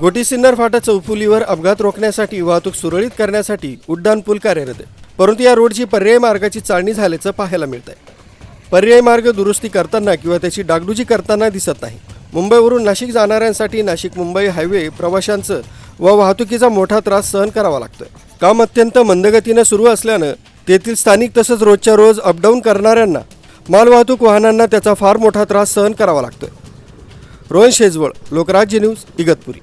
गोटी सिन्नर फाटा चौफुलीवर अपघात रोखण्यासाठी वाहतूक सुरळीत करण्यासाठी उड्डाण पूल कार्यरत आहे. परंतु या रोडची पर्यायी मार्गाची चाळणी झाल्याचं पाहायला मिळत आहे पर्यायी मार्ग दुरुस्ती करताना किंवा त्याची डागडुजी करताना दिसत नाही. मुंबईवरून नाशिक जाणाऱ्यांसाठी नाशिक मुंबई हायवे प्रवाशांचं व वाहतुकीचा मोठा त्रास सहन करावा लागतोय. काम अत्यंत मंदगतीनं सुरू असल्यानं तेथील स्थानिक तसंच रोजच्या रोज अपडाऊन करणाऱ्यांना मालवाहतूक वाहनांना त्याचा फार मोठा त्रास सहन करावा लागतोय. रोहन शेजवळ लोकराज्य न्यूज इगतपुरी.